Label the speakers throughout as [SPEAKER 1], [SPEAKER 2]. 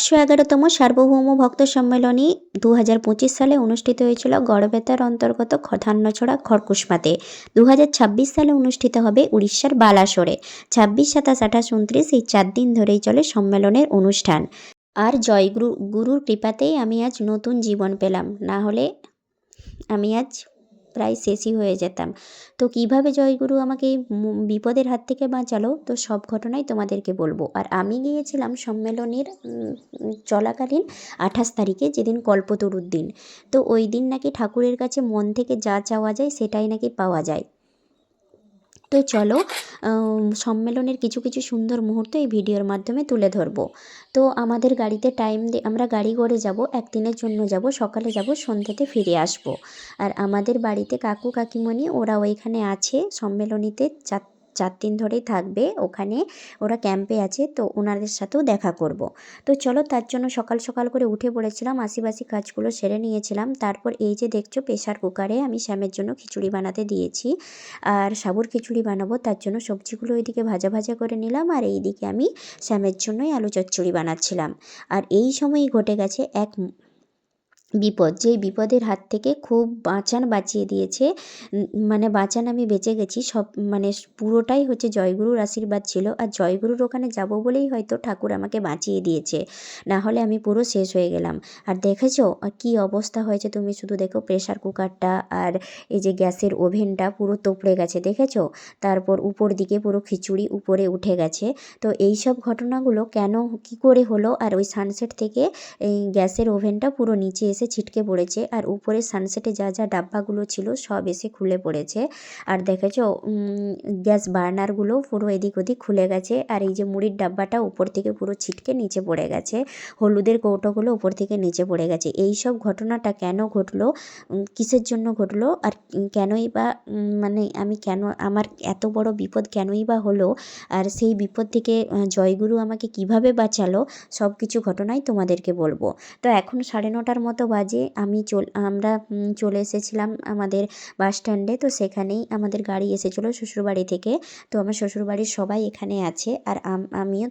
[SPEAKER 1] একশো এগারোতম সার্বভৌম ভক্ত সম্মেলনী দু হাজার পঁচিশ সালে অনুষ্ঠিত হয়েছিল গড়বেতার অন্তর্গত ধান্যছড়া খড়কুশমাতে দু সালে অনুষ্ঠিত হবে উড়িষ্যার বালাসোরে। ছাব্বিশ, সাতাশ, আঠাশ, উনত্রিশ এই চার দিন ধরেই চলে সম্মেলনের অনুষ্ঠান। আর জয়গুরু, গুরুর কৃপাতেই আমি আজ নতুন জীবন পেলাম। না হলে আমি আজ প্রায় শেষই হয়ে যেতাম। তো কীভাবে জয়গুরু আমাকে বিপদের হাত থেকে বাঁচালো, তো সব ঘটনাই তোমাদেরকে বলব। আর আমি গিয়েছিলাম সম্মেলনের চলাকালীন আঠাশ তারিখে, যেদিন কল্পতরুর দিন। তো ওই দিন নাকি ঠাকুরের কাছে মন থেকে যা চাওয়া যায়, সেটাই নাকি পাওয়া যায়। তো চলো সম্মেলনের কিছু কিছু সুন্দর মুহূর্ত এই ভিডিওর মাধ্যমে তুলে ধরব। তো আমাদের গাড়িতে টাইম দিয়ে আমরা গাড়ি করে যাব, একদিনের জন্য যাব, সকালে যাব, সন্ধ্যেতে ফিরে আসব। আর আমাদের বাড়িতে কাকু, কাকিমণি ওরা ওইখানে আছে, সম্মেলনীতে চার চার দিন ধরেই থাকবে, ওখানে ওরা ক্যাম্পে আছে, তো ওনাদের সাথেও দেখা করব। তো চলো তার জন্য সকাল সকাল করে উঠে পড়েছিলাম আশিবাসি কাজগুলো সেরে নিয়েছিলাম। তারপর এই যে দেখছ প্রেশার কুকারে আমি শ্যামের জন্য খিচুড়ি বানাতে দিয়েছি। আর সাবুর খিচুড়ি বানাবো, তার জন্য সবজিগুলো ওইদিকে ভাজা ভাজা করে নিলাম, আর এইদিকে আমি শ্যামের জন্যই আলু চচ্চড়ি বানাচ্ছিলাম। আর এই সময়ই ঘটে গেছে এক বিপদ, যেই বিপদের হাত থেকে খুব বাঁচান বাঁচিয়ে দিয়েছে। মানে বাঁচান আমি বেঁচে গেছি, সব মানে পুরোটাই হচ্ছে জয়গুরুর আশীর্বাদ ছিল। আর জয়গুরুর ওখানে যাব বলেই হয়তো ঠাকুর আমাকে বাঁচিয়ে দিয়েছে, না হলে আমি পুরো শেষ হয়ে গেলাম। আর দেখেছ কী অবস্থা হয়েছে তুমি শুধু দেখো প্রেশার কুকারটা আর এই যে গ্যাসের ওভেনটা পুরো তোপড়ে গেছে, দেখেছ? তারপর উপর দিকে পুরো খিচুড়ি উপরে উঠে গেছে। তো এই সব ঘটনাগুলো কেন, কী করে হলো? আর ওই সানসেট থেকে এই গ্যাসের ওভেনটা পুরো নিচে এসে ছিটকে পড়েছে আর উপরে সানসেটে যা যা ডাব্বাগুলো ছিল সব এসে খুলে পড়েছে। আর দেখেছ গ্যাস বার্নারগুলো পুরো এদিক ওদিক খুলে গেছে আর এই যে মুড়ির ডাব্বাটা উপর থেকে পুরো ছিটকে নিচে পড়ে গেছে। হলুদের কৌটোগুলো উপর থেকে নিচে পড়ে গেছে। এই সব ঘটনাটা কেন ঘটলো? কিসের জন্য ঘটলো? আর কেনই বা মানে আমি কেন, আমার এত বড় বিপদ কেনই বা হলো? আর সেই বিপদ থেকে জয়গুরু আমাকে কীভাবে বাঁচালো? সব কিছু ঘটনাই তোমাদেরকে বলব। তো এখন সাড়ে নটার মতো বাজে, আমি চল, আমরা চলে এসেছিলাম আমাদের বাস স্ট্যান্ডে তো সেখানেই আমাদের গাড়ি এসেছিল শ্বশুরবাড়ি থেকে। তো আমার শ্বশুরবাড়ির সবাই এখানে আছে আর আমিও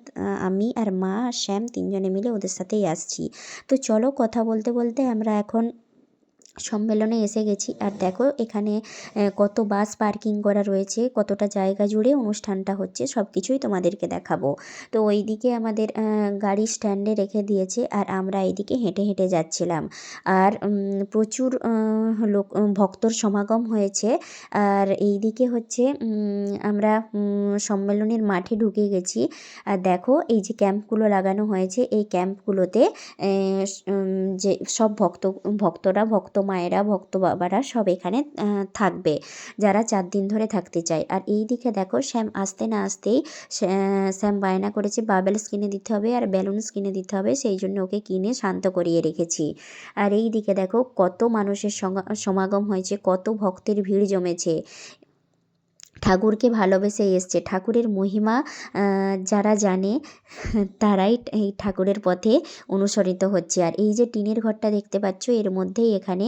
[SPEAKER 1] আমি আর মা শ্যাম তিনজনে মিলে ওদের সাথেই আসছি। তো চলো কথা বলতে বলতে আমরা এখন সম্মেলনে এসে গেছি। আর দেখো, এখানে কত বাস পার্কিং করা রয়েছে, কতটা জায়গা জুড়ে অনুষ্ঠানটা হচ্ছে সব কিছুই তোমাদেরকে দেখাবো। তো ওইদিকে আমাদের গাড়ি স্ট্যান্ডে রেখে দিয়েছে, আর আমরা এইদিকে হেঁটে হেঁটে যাচ্ছিলাম। আর প্রচুর লোক ভক্তর সমাগম হয়েছে। আর এইদিকে হচ্ছে আমরা সম্মেলনের মাঠে ঢুকে গেছি। আর দেখো, এই যে ক্যাম্পগুলো লাগানো হয়েছে, এই ক্যাম্পগুলোতে যে সব ভক্ত, ভক্তরা ভক্ত মায়েরা, ভক্ত বাবারা সব এখানে থাকবে। যারা চার দিন ধরে থাকতে চায়। আর এই দিকে দেখো, শ্যাম আসতে না আসতেই শ্যাম বায়না করেছে বাবেলস কিনে দিতে হবে আর ব্যালুনস কিনে দিতে হবে, সেই জন্য ওকে কিনে শান্ত করিয়ে রেখেছি। আর এই দিকে দেখো, কত মানুষের সমাগম হয়েছে, কত ভক্তের ভিড় জমেছে। ঠাকুরকে ভালোবেসে এসছে। ঠাকুরের মহিমা যারা জানে, তারাই এই ঠাকুরের পথে অনুসরিত হচ্ছে। আর এই যে টিনের ঘরটা দেখতে পাচ্ছ, এর মধ্যেই এখানে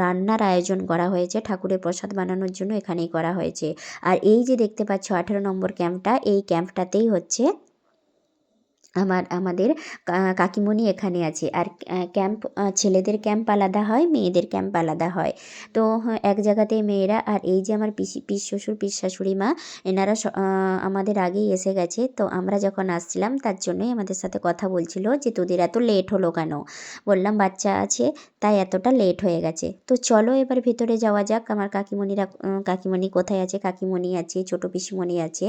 [SPEAKER 1] রান্নার আয়োজন করা হয়েছে। ঠাকুরের প্রসাদ বানানোর জন্য এখানেই করা হয়েছে। আর এই যে দেখতে পাচ্ছ, আঠেরো নম্বর ক্যাম্পটা, এই ক্যাম্পটাতেই হচ্ছে আমার, আমাদের কাকিমণি এখানে আছে। আর ক্যাম্প ছেলেদের ক্যাম্প আলাদা হয়, মেয়েদের ক্যাম্প আলাদা হয়। তো এক জায়গাতে মেয়েরা আর এই যে আমার পিসি, পিস শ্বশুর, পিস শাশুড়ি মা, এনারা আমাদের আগেই এসে গেছে। তো আমরা যখন আসছিলাম, তার জন্যই আমাদের সাথে কথা বলছিল যে, তোদের এত লেট হলো কেন? বললাম, বাচ্চা আছে, তাই এতটা লেট হয়ে গেছে। তো চলো এবার ভেতরে যাওয়া যাক। আমার কাকিমণিরা কাকিমণি কোথায় আছে? কাকিমণি আছে, ছোটো পিসিমণি আছে।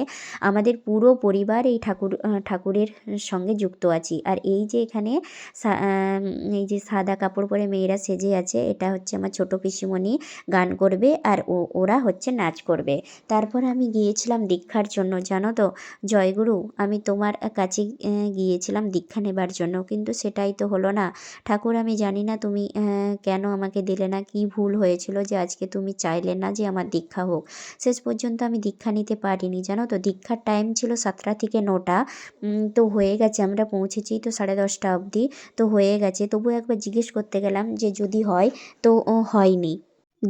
[SPEAKER 1] আমাদের পুরো পরিবার এই ঠাকুর ঠাকুরের সঙ্গে যুক্ত আছি। আর এই যে এখানে এই যে সাদা কাপড় পরে মেয়েরা সেজে আছে, এটা হচ্ছে আমার ছোটো পিসিমণি গান করবে আর ও, ওরা হচ্ছে নাচ করবে। তারপর আমি গিয়েছিলাম দীক্ষার জন্য, জানো তো? জয়গুরু, আমি তোমার কাছে গিয়েছিলাম দীক্ষা নেবার জন্য, কিন্তু সেটাই তো হলো না। ঠাকুর, আমি জানি না তুমি কেন আমাকে দিলে না, কি ভুল হয়েছিল যে আজকে তুমি চাইলে না যে আমার দীক্ষা হোক। শেষ পর্যন্ত আমি দীক্ষা নিতে পারিনি, জানো তো? দীক্ষার টাইম ছিল সাতটা থেকে নটা তো হয়ে গেছে, আমরা পৌঁছেছি তো সাড়ে দশটা অবধি। তো হয়ে গেছে। তবু একবার জিজ্ঞেস করতে গেলাম যে যদি হয়, তো হয়নি।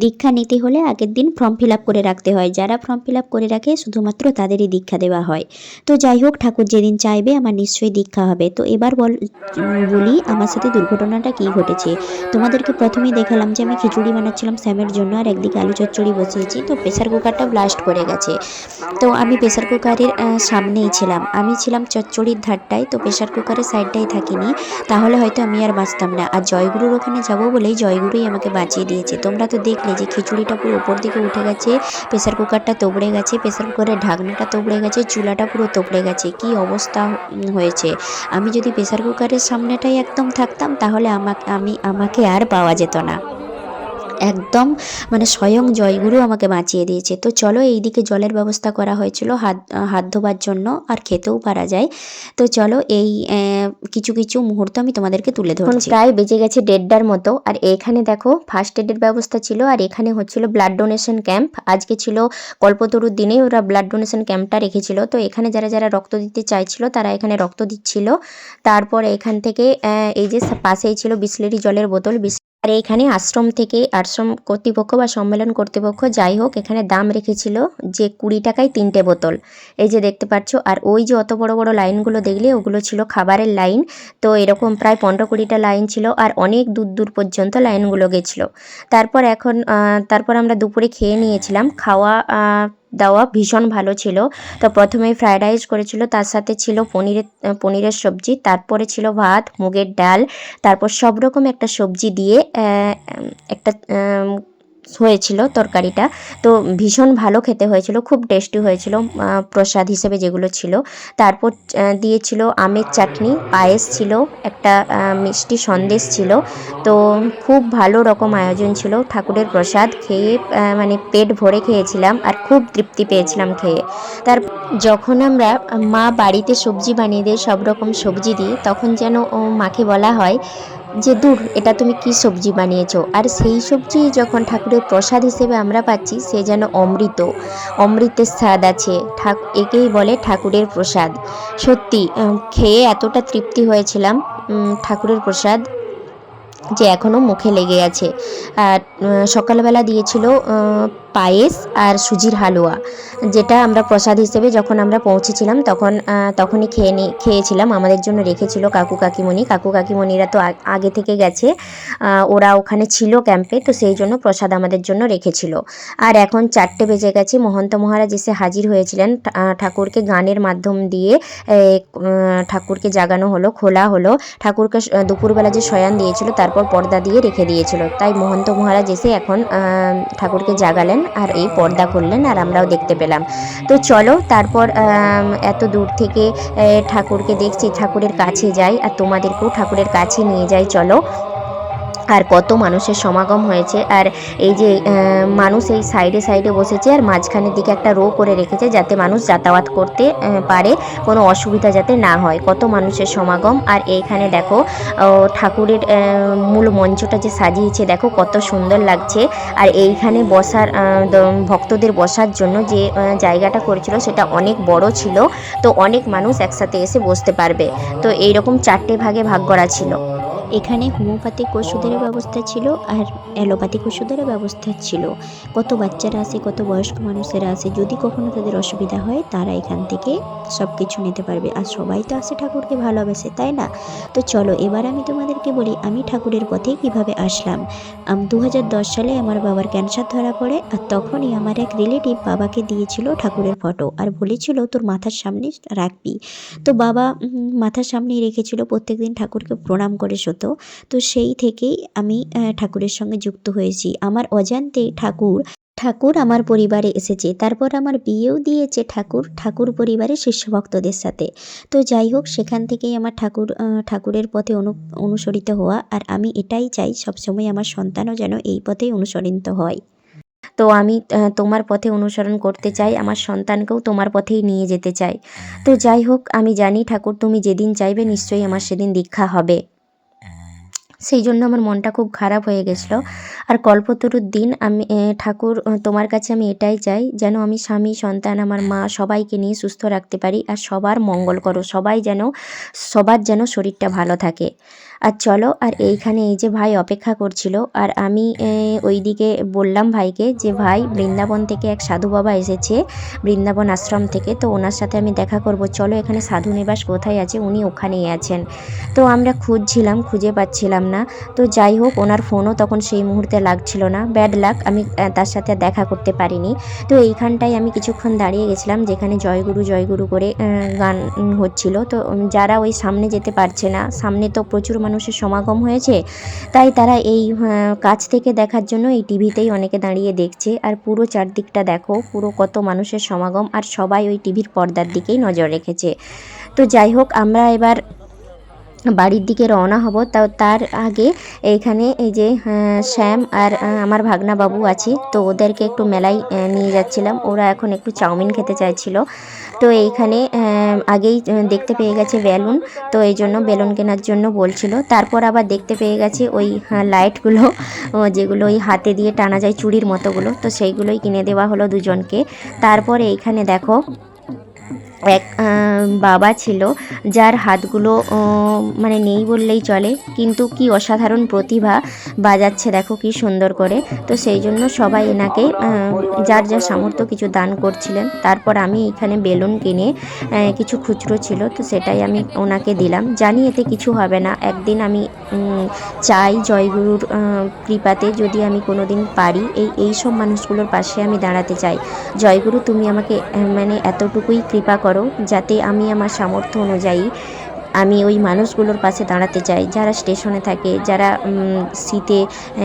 [SPEAKER 1] দীক্ষা নিতে হলে আগের দিন ফর্ম ফিল করে রাখতে হয়। যারা ফর্ম ফিল করে রাখে, শুধুমাত্র তাদেরই দীক্ষা দেওয়া হয়। তো যাই হোক, ঠাকুর যেদিন চাইবে, আমার নিশ্চয়ই দীক্ষা হবে। তো এবার বল, বলি আমার সাথে দুর্ঘটনাটা কী ঘটেছে? তোমাদেরকে প্রথমেই দেখালাম যে আমি খিচুড়ি বানাচ্ছিলাম স্যামের জন্য, আর একদিকে আলু চচ্চড়ি বসিয়েছি। তো প্রেসার কুকারটা ব্লাস্ট করে গেছে। তো আমি প্রেসার কুকারের সামনেই ছিলাম। আমি ছিলাম চচ্চড়ির ধারটায়, তো প্রেসার কুকারের সাইডটাই থাকিনি। তাহলে হয়তো আমি আর বাঁচতাম না। আর জয়গুরুর ওখানে যাব বলেই জয়গুরুই আমাকে বাঁচিয়ে দিয়েছে। তোমরা তো দেখলে যে খিচুড়িটা পুরো উপর দিকে উঠে গেছে প্রেসার কুকারটা তোবড়ে গেছে প্রেসার কুকারের ঢাকনাটা তোবড়ে গেছে, চুলাটা পুরো তোবড়ে গেছে, কি অবস্থা হয়েছে? আমি যদি প্রেসার কুকারের সামনেটাই একদম থাকতাম, তাহলে আমাকে, আমি, আমাকে আর পাওয়া যেত না। একদম মানে স্বয়ং জয়গুরু আমাকে বাঁচিয়ে দিয়েছে। তো চলো এইদিকে জলের ব্যবস্থা করা হয়েছিল হাত হাত ধোবার জন্য আর খেতেও পারা যায়। তো চলো এই কিছু কিছু মুহূর্ত আমি তোমাদেরকে তুলে ধরছি।
[SPEAKER 2] প্রায় বেজে গেছে দেড়টার মতো আর এখানে দেখো ফার্স্ট এডের ব্যবস্থা ছিল আর এখানে হচ্ছিল ব্লাড ডোনেশন ক্যাম্প আজকে ছিল কল্পতরুর দিনে ওরা ব্লাড ডোনেশন ক্যাম্পটা রেখেছিল। তো এখানে যারা যারা রক্ত দিতে চাইছিল তারা এখানে রক্ত দিচ্ছিল। তারপর এখান থেকে এই যে পাশেই ছিল বিসলেরি জলের বোতল বিস- আর এখানে আশ্রম থেকে আশ্রম কর্তৃপক্ষ বা সম্মেলন কর্তৃপক্ষ যাই হোক, এখানে দাম রেখেছিল যে কুড়ি টাকায় তিনটে বোতল। এই যে দেখতে পাচ্ছ, আর ওই যে অত বড় বড় লাইনগুলো দেখলে ওগুলো ছিল খাবারের লাইন। তো এরকম প্রায় পনেরো কুড়িটা লাইন ছিল আর অনেক দূর দূর পর্যন্ত লাইনগুলো গেছিল। তারপর এখন তারপর আমরা দুপুরে খেয়ে নিয়েছিলাম। খাওয়া দাওয়া ভীষণ ভালো ছিল। তো প্রথমে ফ্রায়েড রাইস করেছিল, তার সাথে ছিল পনিরের পনিরের সবজি, তারপরে ছিল ভাত, মুগের ডাল, তারপর সব রকম একটা সবজি দিয়ে একটা হয়েছিল তরকারিটা। তো ভীষণ ভালো খেতে হয়েছিল, খুব টেস্টি হয়েছিল প্রসাদ হিসেবে যেগুলো ছিল। তারপর দিয়েছিল আমের চাটনি, পায়েস ছিল, একটা মিষ্টি সন্দেশ ছিল। তো খুব ভালো রকম আয়োজন ছিল ঠাকুরের প্রসাদ, খেয়ে মানে পেট ভরে খেয়েছিলাম আর খুব তৃপ্তি পেয়েছিলাম খেয়ে। তার, যখন আমরা, মা বাড়িতে সবজি বানিয়ে দিয়ে, সব রকম সবজি দিই, তখন যেন, ও মাকে বলা হয় যে দূর, এটা তুমি কি সবজি বানিয়েছো? আর সেই সবজি যখন ঠাকুরের প্রসাদ হিসেবে আমরা পাচ্ছি, সে যেন অমৃত। অমৃতের স্বাদ আছে। ঠাক, একেই বলে ঠাকুরের প্রসাদ। সত্যি খেয়ে এতটা তৃপ্তি হয়েছিলাম ঠাকুরের প্রসাদ, যে এখনও মুখে লেগে আছে। আর সকালবেলা দিয়েছিল পায়েস আর সুজির হালুয়া, যেটা আমরা প্রসাদ হিসেবে যখন আমরা পৌঁছেছিলাম তখন তখনই খেয়ে নি, খেয়েছিলাম। আমাদের জন্য রেখেছিল কাকু কাকিমণি। কাকু কাকিমণিরা তো আগে থেকে গেছে। ওরা ওখানে ছিল ক্যাম্পে তো সেই জন্য প্রসাদ আমাদের জন্য রেখেছিল। আর এখন চারটে বেজে গেছে। মহন্ত মহারাজ এসে হাজির হয়েছিলেন। ঠাকুরকে গানের মাধ্যম দিয়ে ঠাকুরকে জাগানো হলো, খোলা হলো। ঠাকুরকে দুপুরবেলা যে শয়ান দিয়েছিল, তারপর পর্দা দিয়ে রেখে দিয়েছিল। তাই মহন্ত মহারাজ এসে এখন ঠাকুরকে জাগালেন। আর এই পর্দা করলেন আর আমরাও দেখতে পেলাম। তো চলো, তারপর এত দূর থেকে ঠাকুরকে দেখছি, ঠাকুরের কাছে যাই আর তোমাদেরকেও ঠাকুরের কাছে নিয়ে যাই, চলো। আর কত মানুষের সমাগম হয়েছে। আর এই যে মানুষ এই সাইডে সাইডে বসেছে আর মাঝখানের দিকে একটা রো করে রেখেছে যাতে মানুষ যাতায়াত করতে পারে। কোনো অসুবিধা যাতে না হয়। কত মানুষের সমাগম। আর এইখানে দেখো ঠাকুরের মূল মঞ্চটা যে সাজিয়েছে, দেখো কত সুন্দর লাগছে। আর এইখানে বসার ভক্তদের বসার জন্য যে জায়গাটা করেছিল সেটা অনেক বড় ছিল। তো অনেক মানুষ একসাথে এসে বসতে পারবে। তো এইরকম চারটে ভাগে ভাগ করা ছিল।
[SPEAKER 1] এখানে হোমিওপ্যাথিক ওষুধের ব্যবস্থা ছিল আর অ্যালোপ্যাথিক ওষুধেরও ব্যবস্থা ছিল। কত বাচ্চারা আসে কত বয়স্ক মানুষেরা আসে যদি কখনো তাদের অসুবিধা হয় তারা এখান থেকে সব কিছু নিতে পারবে। আর সবাই তো আসে ঠাকুরকে ভালোবাসে তাই না? তো চলো এবার আমি তোমাদেরকে বলি আমি ঠাকুরের পথে কীভাবে আসলাম। দু হাজার দশ সালে আমার বাবার ক্যান্সার ধরা পড়ে আর তখনই আমার এক রিলেটিভ বাবাকে দিয়েছিল ঠাকুরের ফটো আর বলেছিল তোর মাথার সামনে রাখবি। তো বাবা মাথার সামনেই রেখেছিল প্রত্যেকদিন ঠাকুরকে প্রণাম করে শতো তো সেই থেকেই আমি ঠাকুরের সঙ্গে যুক্ত হয়েছি। আমার অজান্তেই ঠাকুর ঠাকুর আমার পরিবারে এসেছে। তারপর আমার বিয়েও দিয়েছে ঠাকুর ঠাকুর পরিবারের শিষ্য ভক্তদের সাথে। তো যাই হোক, সেখান থেকেই আমার ঠাকুর ঠাকুরের পথে অনু, অনুসরিত হওয়া। আর আমি এটাই চাই, সবসময় আমার সন্তানও যেন এই পথেই অনুসরিত হয়।
[SPEAKER 2] তো আমি তোমার পথে অনুসরণ করতে চাই, আমার সন্তানকেও তোমার পথেই নিয়ে যেতে চাই। তো যাই হোক, আমি জানি ঠাকুর তুমি যেদিন চাইবে, নিশ্চয়ই আমার সেদিন দীক্ষা হবে। সেই জন্য আমার মনটা খুব খারাপ হয়ে গেছিল। আর কল্পতরুর দিন আমি ঠাকুর তোমার কাছে আমি এটাই চাই যেন আমি স্বামী সন্তান আমার মা সবাইকে নিয়ে সুস্থ রাখতে পারি আর সবার মঙ্গল করো সবাই যেন সবার যেন শরীরটা ভালো থাকে। আর চলো আর এইখানে এই যে ভাই অপেক্ষা করছিল আর আমি ওইদিকে বললাম ভাইকে যে ভাই বৃন্দাবন থেকে এক সাধু বাবা এসেছে বৃন্দাবন আশ্রম থেকে তো ওনার সাথে আমি দেখা করব। চলো এখানে সাধু নিবাস কোথায় আছে? উনি ওখানেই আছেন। তো আমরা খুঁজছিলাম খুঁজে পাচ্ছিলাম না। তো যাই হোক, ওনার ফোনও তখন সেই মুহূর্তে লাগছিল না। ব্যাড লাক আমি তার সাথে দেখা করতে পারিনি। তো এইখানটায় আমি কিছুক্ষণ দাঁড়িয়ে গেছিলাম, যেখানে জয়গুরু জয়গুরু করে গান হচ্ছিল। তো যারা ওই সামনে যেতে পারছে না, সামনে তো প্রচুর মানুষের সমাগম হয়েছে, তাই তারা এই কাছ থেকে দেখার জন্য এই টিভিতেই অনেকে দাঁড়িয়ে দেখছে। আর পুরো চারদিকটা দেখো, পুরো কত মানুষের সমাগম, আর সবাই ওই টিভির পর্দার দিকেই নজর রেখেছে। তো যাই হোক, আমরা এবার বাড়ির দিকে রওনা হব। তাও তার আগে এইখানে এই যে শ্যাম আর আমার ভাগনা বাবু আছে। তো ওদেরকে একটু মেলায় নিয়ে যাচ্ছিলাম। ওরা এখন একটু চাউমিন খেতে চাইছিল। তো এইখানে আগেই দেখতে পেয়ে গেছে বেলুন। তো এই জন্য বেলুন কেনার জন্য বলছিল। তারপর আবার দেখতে পেয়ে গেছে ওই লাইটগুলো যেগুলো ওই হাতে দিয়ে টানা যায় চুড়ির মতোগুলো। তো সেইগুলোই কিনে দেওয়া হলো দুজনকে। তারপর এইখানে দেখো এক বাবা ছিল যার হাতগুলো মানে নেই বললেই চলে, কিন্তু কি অসাধারণ প্রতিভা বাজাচ্ছে, দেখো কি সুন্দর করে। তো সেই জন্য সবাই এনাকে যার যার সামর্থ্য কিছু দান করছিলেন। তারপর আমি এখানে বেলুন কিনে কিছু খুচরো ছিল, তো সেটাই আমি ওনাকে দিলাম। জানি এতে কিছু হবে না। একদিন আমি চাই জয়গুরুর কৃপাতে যদি আমি কোনো দিন পারি, এই এই সব মানুষগুলোর পাশে আমি দাঁড়াতে চাই। জয়গুরু, তুমি আমাকে মানে এতটুকুই কৃপা করো। যাতে আমি আমার সামর্থ্য অনুযায়ী আমি ওই মানুষগুলোর পাশে দাঁড়াতে চাই, যারা স্টেশনে থাকে, যারা শীতে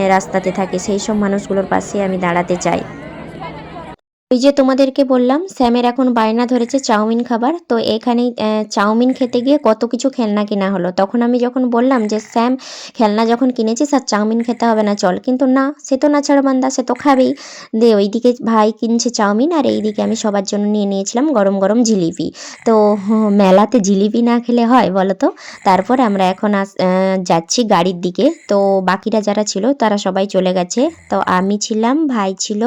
[SPEAKER 2] রাস্তাতে থাকে, সেই সব মানুষগুলোর পাশে আমি দাঁড়াতে চাই। ওই যে তোমাদেরকে বললাম স্যামের এখন বায়না ধরেছে চাউমিন খাবার তো এখানে চাউমিন খেতে গিয়ে কত কিছু খেলনা কেনা হলো। তখন আমি যখন বললাম যে স্যাম খেলনা যখন কিনেছিস আর চাউমিন খেতে হবে না চল। কিন্তু না সে তো না ছাড়া বান্দা সে তো খাবেই। দে ওইদিকে ভাই কিনছে চাউমিন আর এইদিকে আমি সবার জন্য নিয়ে নিয়েছিলাম গরম গরম জিলিপি। তো হুম, মেলাতে জিলিপি না খেলে হয় বলো তো? তারপর আমরা এখন যাচ্ছি গাড়ির দিকে। তো বাকিরা যারা ছিল তারা সবাই চলে গেছে। তো আমি ছিলাম ভাই ছিল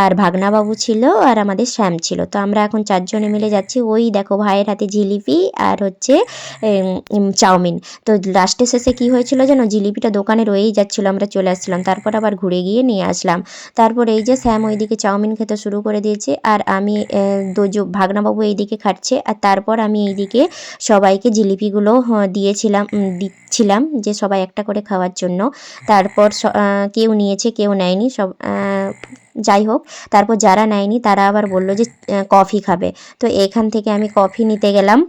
[SPEAKER 2] আর ভাগনাবাবু ছিল। আর আমাদের শ্যাম ছিল। তো আমরা এখন চারজনে মিলে যাচ্ছি ওই দেখো ভাইয়ের হাতে জিলিপি আর হচ্ছে চাউমিন। তো লাস্টে শেষে কি হয়েছিল যেন জিলিপিটা দোকানে রয়েই যাচ্ছিল, আমরা চলে আসছিলাম। তারপর আবার ঘুরে গিয়ে নিয়ে আসলাম। তারপর এই যে শ্যাম ওইদিকে চাউমিন খেতে শুরু করে দিয়েছে আর আমি দুজো, ভাগনাবাবু এইদিকে খাচ্ছে আর তারপর আমি এইদিকে সবাইকে জিলিপিগুলো দিয়েছিলাম দিচ্ছিলাম যে সবাই একটা করে খাওয়ার জন্য। তারপর কেউ নিয়েছে, কেউ নেয়নি, সব যাই হোক, তারপর যারা নেয়নি তারা আবার বলল যে কফি খাবে। তো এখান থেকে আমি কফি নিতে গেলাম।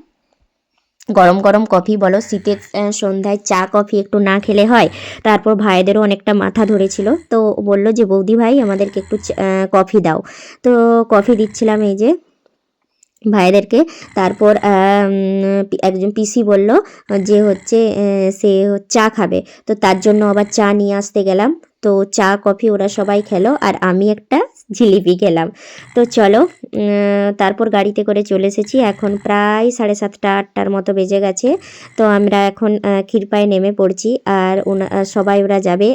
[SPEAKER 2] গরম গরম কফি বলো শীতের সন্ধ্যায় চা কফি একটু না খেলে হয়, তারপর ভাইদেরও অনেকটা মাথা ধরেছিল। তো বলল যে, বৌদি ভাই, আমাদেরকে একটু কফি দাও। তো কফি দিচ্ছিলাম এই যে ভাইদেরকে। তারপর একজন পিসি বলল যে হচ্ছে সে চা খাবে। তো তার জন্য আবার চা নিয়ে আসতে গেলাম। তো চা, কফি ওরা সবাই খেলো আর আমি একটা জিলিপি খেলাম। তো চলো তারপর গাড়িতে করে চলে এসেছি। এখন প্রায় সাড়ে সাতটা, আটটার মতো বেজে গেছে। তো আমরা এখন ক্ষীরপায়ে নেমে পড়ছি আর সবাই ওরা যাবে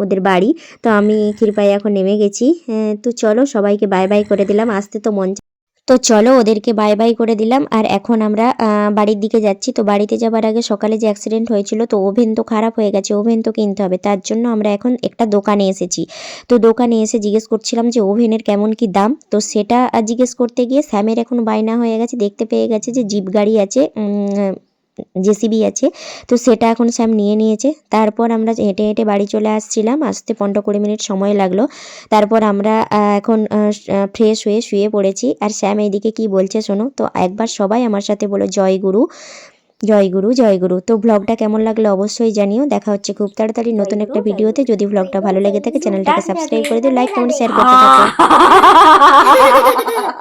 [SPEAKER 2] ওদের বাড়ি। তো আমি ক্ষীরপায়ে এখন নেমে গেছি। তো চলো সবাইকে বাই বাই করে দিলাম। আসতে তো মন তো চলো ওদেরকে বাই বাই করে দিলাম। আর এখন আমরা বাড়ির দিকে যাচ্ছি। তো বাড়িতে যাবার আগে সকালে যে অ্যাক্সিডেন্ট হয়েছিল, তো ওভেন তো খারাপ হয়ে গেছে, ওভেন তো কিনতে হবে। তার জন্য আমরা এখন একটা দোকানে এসেছি। তো দোকানে এসে জিজ্ঞেস করছিলাম যে ওভেনের কেমন কি দাম? তো সেটা জিজ্ঞেস করতে গিয়ে স্যামের এখন বায়না হয়ে গেছে, দেখতে পেয়ে গেছে যে জিপ গাড়ি আছে জেসিবি আছে। তো সেটা এখন স্যাম নিয়ে নিয়েছে। তারপর আমরা হেঁটে হেঁটে বাড়ি চলে আসছিলাম। আসতে পনেরো কুড়ি মিনিট সময় লাগল। তারপর আমরা এখন ফ্রেশ হয়ে শুয়ে পড়েছি। আর স্যাম এইদিকে কি বলছে শোনো? তো একবার সবাই আমার সাথে বলো জয় গুরু জয় গুরু জয় গুরু। তো ব্লগটা কেমন লাগল অবশ্যই জানিও। দেখা হচ্ছে খুব তাড়াতাড়ি নতুন একটা ভিডিওতে। যদি ব্লগটা ভালো লেগে থাকে চ্যানেলটাকে সাবস্ক্রাইব করে দিও লাইক কমেন্ট শেয়ার করতে থাকো।